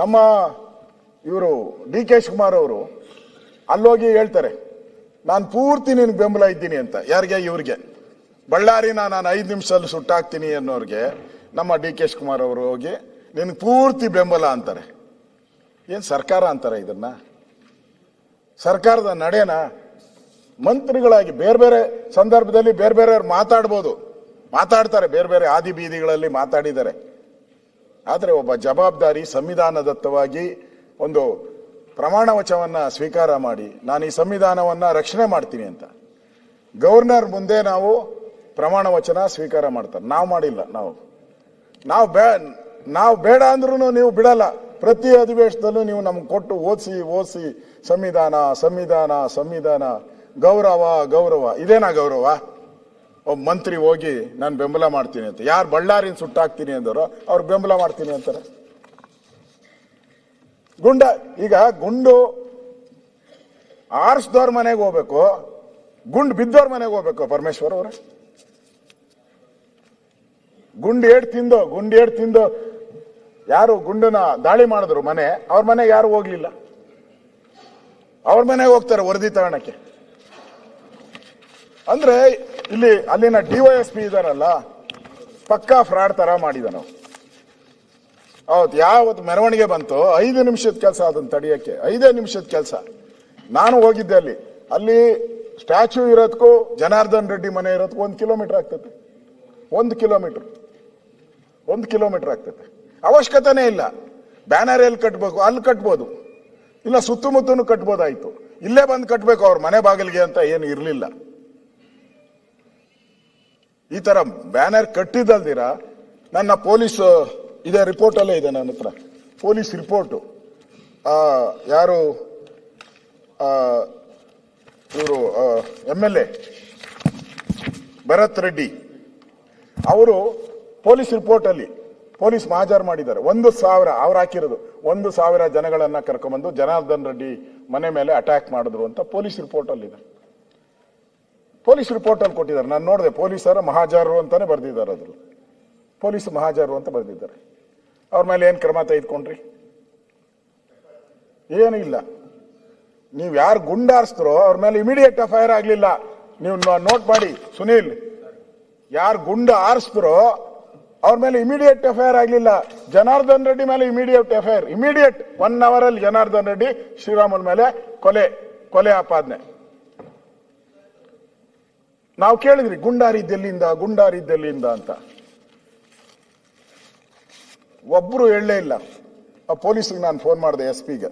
ನಮ್ಮ ಇವರು D K Shivakumar ಅವರು ಅಲ್ಲೋಗಿ ಹೇಳ್ತಾರೆ, ನಾನು ಪೂರ್ತಿ ನಿನ್ಗೆ ಬೆಂಬಲ ಇದ್ದೀನಿ ಅಂತ, ಯಾರಿಗೆ? ಇವ್ರಿಗೆ. ಬಳ್ಳಾರಿನ ನಾನು ಐದು ನಿಮಿಷದಲ್ಲಿ ಸುಟ್ಟಾಕ್ತೀನಿ ಅನ್ನೋರಿಗೆ ನಮ್ಮ ಡಿ ಕೆ ಶಿವಕುಮಾರ್ ಅವರು ಹೋಗಿ ನಿನ್ಗೆ ಪೂರ್ತಿ ಬೆಂಬಲ ಅಂತಾರೆ. ಏನು ಸರ್ಕಾರ ಅಂತಾರೆ ಇದನ್ನ? ಸರ್ಕಾರದ ನಡೆನಾ? ಮಂತ್ರಿಗಳಾಗಿ ಬೇರೆ ಬೇರೆ ಸಂದರ್ಭದಲ್ಲಿ ಬೇರೆ ಬೇರೆಯವ್ರು ಮಾತಾಡ್ಬೋದು. ಮಾತಾಡ್ತಾರೆ, ಬೇರೆ ಬೇರೆ ಆದಿ ಬೀದಿಗಳಲ್ಲಿ ಮಾತಾಡಿದ್ದಾರೆ. ಆದರೆ ಒಬ್ಬ ಜವಾಬ್ದಾರಿ ಸಂವಿಧಾನದತ್ತವಾಗಿ ಒಂದು ಪ್ರಮಾಣ ವಚವನ್ನು ಸ್ವೀಕಾರ ಮಾಡಿ, ನಾನು ಈ ಸಂವಿಧಾನವನ್ನು ರಕ್ಷಣೆ ಮಾಡ್ತೀನಿ ಅಂತ. ಗವರ್ನರ್ ಮುಂದೆ ನಾವು ಪ್ರಮಾಣ ವಚನ ಸ್ವೀಕಾರ ಮಾಡ್ತಾರೆ. ನಾವು ಮಾಡಿಲ್ಲ, ನಾವು. ನಾವು ಬೇ, ನಾವು ಬೇಡ ಅಂದ್ರೂ ನೀವು ಬಿಡಲ್ಲ. ಪ್ರತಿ ಅಧಿವೇಶನದಲ್ಲೂ ನೀವು ನಮ್ಗೆ ಕೊಟ್ಟು ಓದಿಸಿ ಓದಿಸಿ, ಸಂವಿಧಾನ ಸಂವಿಧಾನ ಸಂವಿಧಾನ, ಗೌರವ ಗೌರವ. ಇದೇನಾ ಗೌರವ? ಒಬ್ಬ ಮಂತ್ರಿ ಹೋಗಿ, ನಾನು ಬೆಂಬಲ ಮಾಡ್ತೀನಿ ಅಂತ. ಯಾರು ಬಳ್ಳಾರಿನ ಸುಟ್ಟಾಕ್ತೀನಿ ಅಂದರು, ಅವ್ರು ಬೆಂಬಲ ಮಾಡ್ತೀನಿ ಅಂತಾರೆ. ಗುಂಡ, ಈಗ ಗುಂಡು ಆರಿಸ್ದವ್ರ ಮನೆಗೆ ಹೋಗ್ಬೇಕು, ಗುಂಡು ಬಿದ್ದವ್ರ ಮನೆಗೆ ಹೋಗ್ಬೇಕು ಪರಮೇಶ್ವರ್ ಅವರೇ. ಗುಂಡು ಏಡ್ ತಿಂದು, ಗುಂಡು ಏಡ್ ತಿಂದು ಯಾರು ಗುಂಡನ ದಾಳಿ ಮಾಡಿದ್ರು ಮನೆ, ಅವ್ರ ಮನೆಗೆ ಯಾರು ಹೋಗ್ಲಿಲ್ಲ. ಅವ್ರ ಮನೆಗೆ ಹೋಗ್ತಾರೆ ವರದಿ ತಗೊಳಕ್ಕೆ ಅಂದ್ರೆ ಇಲ್ಲಿ ಅಲ್ಲಿನ ಡಿವೈಎಸ್ ಪಿ ಇದಾರಲ್ಲ, ಪಕ್ಕಾ ಫ್ರಾಡ್ ತರ ಮಾಡಿದ ನಾವು. ಹೌದು, ಯಾವತ್ತು ಮೆರವಣಿಗೆ ಬಂತು, ಐದು ನಿಮಿಷದ ಕೆಲಸ ಅದನ್ನ ತಡೆಯಕ್ಕೆ, ಐದೇ ನಿಮಿಷದ ಕೆಲಸ. ನಾನು ಹೋಗಿದ್ದೆ ಅಲ್ಲಿ. ಅಲ್ಲಿ ಸ್ಟ್ಯಾಚ್ಯೂ ಇರೋದಕ್ಕೂ ಜನಾರ್ದನ್ ರೆಡ್ಡಿ ಮನೆ ಇರೋದಕ್ಕೂ ಒಂದು ಕಿಲೋಮೀಟರ್ ಆಗ್ತದೆ. ಒಂದು ಕಿಲೋಮೀಟರ್. ಒಂದು ಕಿಲೋಮೀಟರ್ ಆಗ್ತದೆ. ಅವಶ್ಯಕತೆನೇ ಇಲ್ಲ. ಬ್ಯಾನರ್ ಎಲ್ಲಿ ಕಟ್ಟಬೇಕು ಅಲ್ಲಿ ಕಟ್ಬೋದು. ಇಲ್ಲ ಸುತ್ತಮುತ್ತನು ಕಟ್ಬೋದಾಯ್ತು. ಇಲ್ಲೇ ಬಂದು ಕಟ್ಟಬೇಕು ಅವ್ರ ಮನೆ ಬಾಗಿಲಿಗೆ ಅಂತ ಏನು ಇರಲಿಲ್ಲ. ಈ ತರ ಬ್ಯಾನರ್ ಕಟ್ಟಿದ್ದಲ್ದಿರ, ನನ್ನ ಪೊಲೀಸ್ ಇದೆ ರಿಪೋರ್ಟ್ ಅಲ್ಲೇ ಇದೆ ನನ್ನ ಹತ್ರ. ಪೊಲೀಸ್ ರಿಪೋರ್ಟು ಯಾರು ಇವರು M L A Bharath Reddy. ಅವರು ಪೊಲೀಸ್ ರಿಪೋರ್ಟ್ ಅಲ್ಲಿ, ಪೊಲೀಸ್ ಮಹಾಜರ್ ಮಾಡಿದ್ದಾರೆ. ಒಂದು ಸಾವಿರ, ಅವ್ರು ಹಾಕಿರೋದು, ಒಂದು ಸಾವಿರ ಜನಗಳನ್ನ ಕರ್ಕೊಂಡ್ಬಂದು ಜನಾರ್ದನ್ ರೆಡ್ಡಿ ಮನೆ ಮೇಲೆ ಅಟ್ಯಾಕ್ ಮಾಡಿದ್ರು ಅಂತ ಪೊಲೀಸ್ ರಿಪೋರ್ಟ್ ಇದೆ ಪೊಲೀಸ್ ರಿಪೋರ್ಟ್ ಅಲ್ಲಿ ಕೊಟ್ಟಿದ್ದಾರೆ. ನಾನು ನೋಡಿದೆ, ಪೊಲೀಸರ ಮಹಾಜರು ಅಂತಾನೆ ಬರೆದಿದ್ದಾರೆ ಅದ್ರಲ್ಲಿ. ಪೊಲೀಸ್ ಮಹಾಜಾರರು ಅಂತ ಬರೆದಿದ್ದಾರೆ. ಅವ್ರ ಮೇಲೆ ಏನು ಕ್ರಮ ತೆಗೆದುಕೊಂಡ್ರಿ? ಏನೂ ಇಲ್ಲ. ನೀವು ಯಾರು ಗುಂಡಾರಿಸ್ತರೋ ಅವ್ರ ಮೇಲೆ ಇಮಿಡಿಯೇಟ್ ಎಫ್ ಆಗಲಿಲ್ಲ. ನೀವು ನೋಟ್ ಮಾಡಿ. ಸುನೀಲ್, ಯಾರು ಗುಂಡ ಆರಿಸಿದ್ರೋ ಅವ್ರ ಮೇಲೆ ಇಮಿಡಿಯೇಟ್ ಎಫ್ ಆಗಲಿಲ್ಲ. ಜನಾರ್ದನ್ ರೆಡ್ಡಿ ಮೇಲೆ immediate F immediate one hour ಅಲ್ಲಿ ಜನಾರ್ದನ್ ರೆಡ್ಡಿ ಶ್ರೀರಾಮನ್ ಮೇಲೆ ಕೊಲೆ ಕೊಲೆ ಆಪಾದನೆ. ನಾವು ಕೇಳಿದ್ರಿ ಗುಂಡಾರಿದ್ದೆಲ್ಲಿಂದ ಗುಂಡಾರಿದ್ದೆಲ್ಲಿಂದ ಅಂತ. ಒಬ್ರು ಹೇಳಲೇ ಇಲ್ಲ. ಆ ಪೊಲೀಸ್ಗೆ ನಾನು ಫೋನ್ ಮಾಡಿದೆ ಎಸ್ ಪಿಗೆ